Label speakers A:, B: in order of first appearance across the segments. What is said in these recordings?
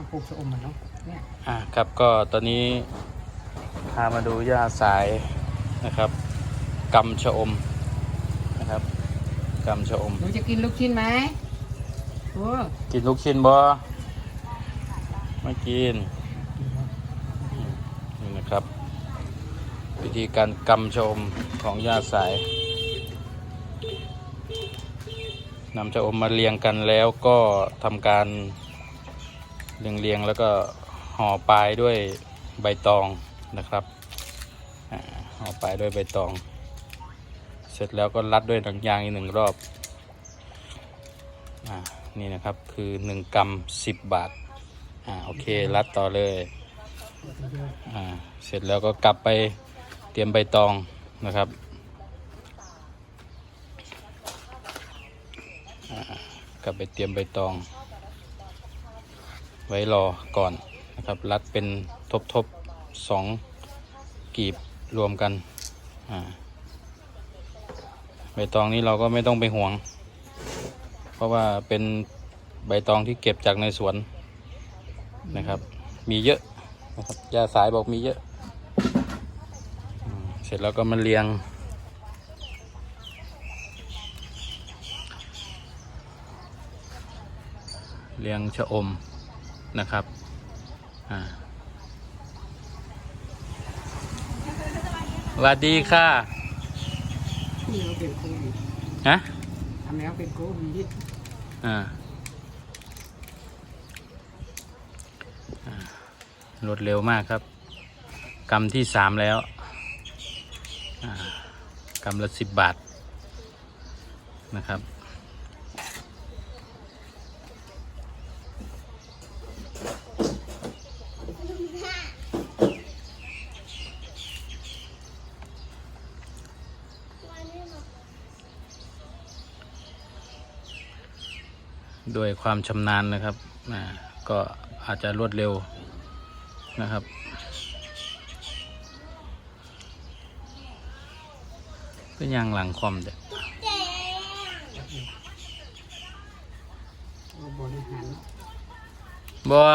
A: อนปลูกชะอมมันเนาะเนี่ย
B: อ่าครับก็ตอนนี้พามาดูหญ้าสายนะครับกำชะอมนะครับกำชะอม
A: หนูจะกินลูกชิ้นไหมโอ้
B: กินลูกชิ้นบ่ไม่กินนี่นะครับ วิธีการกำชะอมของหญ้าสายนำชะอมมาเรียงกันแล้วก็ทำการ เรียงเรียงๆแล้วก็ห่อปลายด้วยใบตองนะครับห่อปลายด้วยใบตอง เสร็จแล้วก็รัดด้วยหนังยางอีกหนึ่งรอบอนี่นะครับคือหนึ่งกรัมสิบบาทอ่าโอเครัดต่อเลยอ่าเสร็จแล้วก็กลับไปเตรียมใบตองนะครับกลับไปเตรียมใบตอง ไว้รอก่อนนะครับ รัดเป็นทบทบๆสองกีบรวมกันใบตองนี้เราก็ไม่ต้องไปห่วง เพราะว่าเป็นใบตองที่เก็บจากในสวนนะครับ มีเยอะนะครับยาสายบอกมีเยอะ เสร็จแล้วก็มาเรียง เรียงชะอม นะครับอ่าสวัสดีค่ะ
A: นี่เราเป็นโควิด
B: ฮะ
A: ทำแล้วเป็นโควิด
B: อ่ารวดเร็วมากครับกำที่สามแล้วอ่ากำละสิบบาทนะครับ ด้วยความชำนาญนะครับก็อาจจะรวดเร็วนะครับ ก็ยังหลังคอมเด็ก
A: บั
B: ว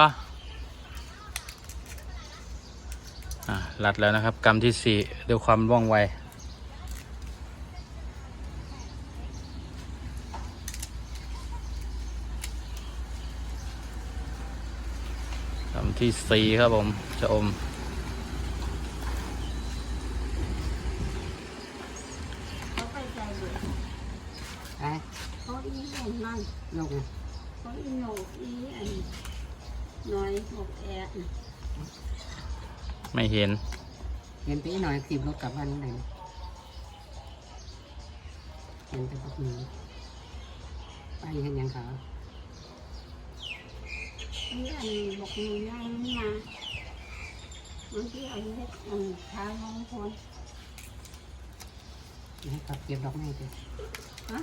B: รัดแล้วนะครับ กรรมที่สี่ด้วยความว่องไว กรร มที่สี่ครับผมจะอม
C: เขาไปใจเบิด
A: ไป
C: เขาอีหงนั่น
A: นกไง
C: เขาอีโหนกอีอันน้อยหกแอดน่ะ
B: ไม่เห็น
A: เห็นตีหน่อยขีบรถกลับบ้านนั่นเองเห็นแต่พวกนี้ไปเห็นยังเขา
C: นี่อันบอกหนูย่างนี่มาบางทีเอาเล็กอันท้ายน้องคน
A: ให้เขาเก็บดอกไม้ดิ
C: ฮะ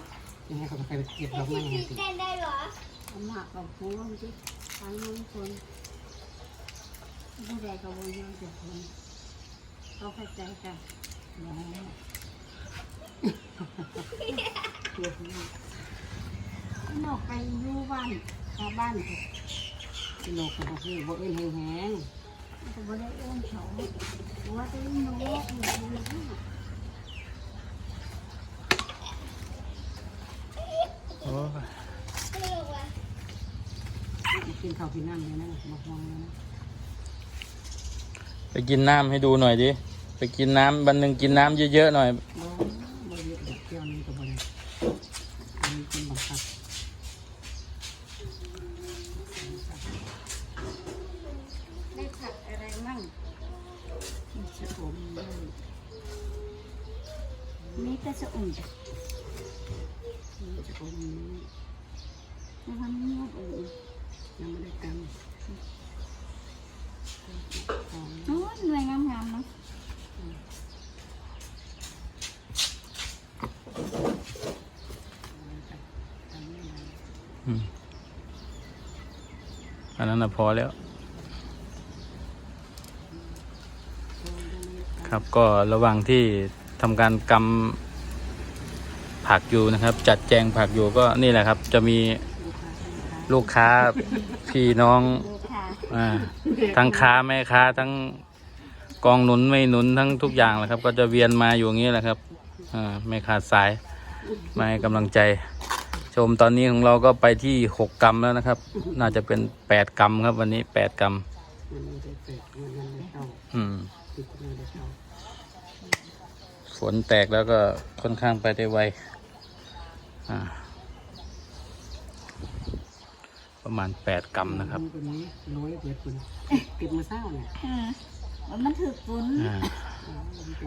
A: ให้เขาไปเก็บดอกไม้ให้ดิ
C: เหรอาหมากกับพูบางทีท้ายน้องคนผู้ใดก็บ่ยอมจะคนเขาเข้าใจกันนอกไปอยู่บ้านชาวบ้านก็
A: นกกับพวกนี้บ่เอ็นแห้ง
C: ก็บ่ได้เอื้อนเขาว่าจะนกอยู่นะ
B: โอ้ย
A: กินข้าวกินน้ำเลยนะบอกมองเลยนะ
B: ไปกินน้ำให้ดูหน่อยดิ ไปกินน้ำวันหนึ่งกินน้ำเยอะๆหน่อย
A: ง
C: โอ้ยหน่วยงามๆเนาะ
B: อืมอันนั้นนะพอแล้ว ครับก็ระหว่างที่ ทำการกำผักอยู่นะครับ จัดแจงผักอยู่ก็นี่แหละครับ จะมีลูกค้าพี่น้อง
C: ดูค่ะ
B: อ่าทั้งค้าแม่ค้าทั้งกองหนุนไม่หนุนทั้งทุกอย่างแหละครับ ก็จะเวียนมาอยู่อย่างนี้แหละครับอ่าไม่ขาดสายมาให้กำลังใจ ชมตอนนี้ของเราก็ไปที่หกกรัมแล้วนะครับ น่าจะเป็นแปดกรัมครับ วันนี้แปดกรัม
A: มันมีได้เสร็จมันยังไม่เข้า
B: อืม นแตกแล้วก็ค่อนข้างไปได้ไวอ่าประมาณแปดกรัมนะครับ
A: มือตัวนี้ร้อยเบิดคุณติดมือเศร้าเนี่ย
C: เออมันถือฝน
B: อ่า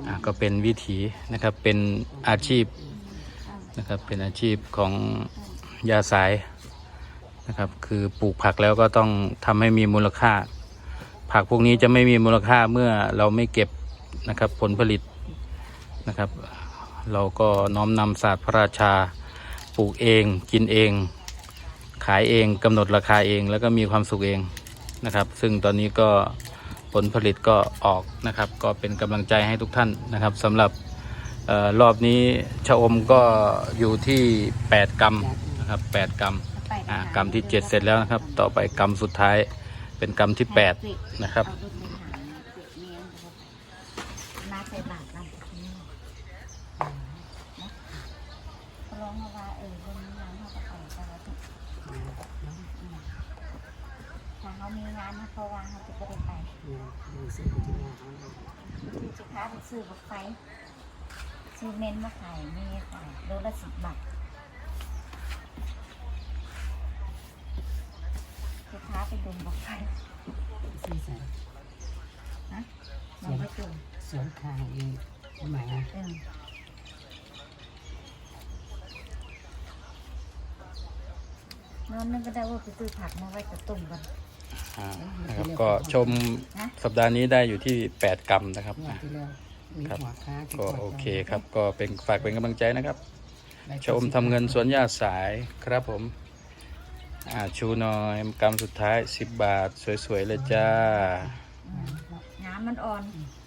B: อ่าก็เป็นวิถีนะครับเป็นอาชีพนะครับเป็นอาชีพของยาสายนะครับคือปลูกผักแล้วก็ต้องทำให้มีมูลค่า ผักพวกนี้จะไม่มีมูลค่าเมื่อเราไม่เก็บนะครับผลผลิต นะครับ เราก็น้อมนำศาสตร์พระราชาปลูกเอง กินเอง ขายเองกำหนดราคาเองแล้วก็มีความสุขเองนะครับ ซึ่งตอนนี้ก็ผลผลิตก็ออกนะครับ ก็เป็นกำลังใจให้ทุกท่านนะครับสำหรับออรอบนี้ชะอมก็อยู่ที่ 8 กรัมนะครับ 8 กรัมกรัมที่ 7 เสร็จแล้วนะครับ ต่อไปกรัมสุดท้ายเป็นกรัมที่ 8 นะครับ
C: เอาลูกไปหาเก็บเลี้ยงนะครับมาใส่บาตรเราที่นี่นะก็ร้องมาว่าเออวันนี้น้ำเขาก็ไปแต่ว่าที่ถ้า เขามีงานนะเขาวางเขาจะไปได้ไป
A: ดูสิที่ว่าเอา
C: คือจะค้าไปซื้อรถไฟซื้อเมนมาขายมีขายโลละสิบบาทจะค้าไปดุมรถไฟ
A: สี่แสน
C: นะมองไปจุ่ม
A: สวนทางเองหมายนะ
C: เออเนอนนึกก็ได้ว่าไปซื้อผักมาไว้กระตุ่มกัน
B: อ่านะครับก็ชมสัปดาห์นี้ได้อยู่ที่ 8 กรัมนะครับ
A: งวด
B: อะ
A: ที่แล้วมีหัวค้าที่
B: ก็
A: กด
B: โอเคครับก็เป็นฝากเป็นกำลังใจนะครับ
A: ได้
B: ชมทำเงินสวนยาสายครับผมอ่าชูหน่อยกรัมสุดท้าย 10 บาท สวยๆเลยจ้า
C: น้ำมันอ่อน
A: อ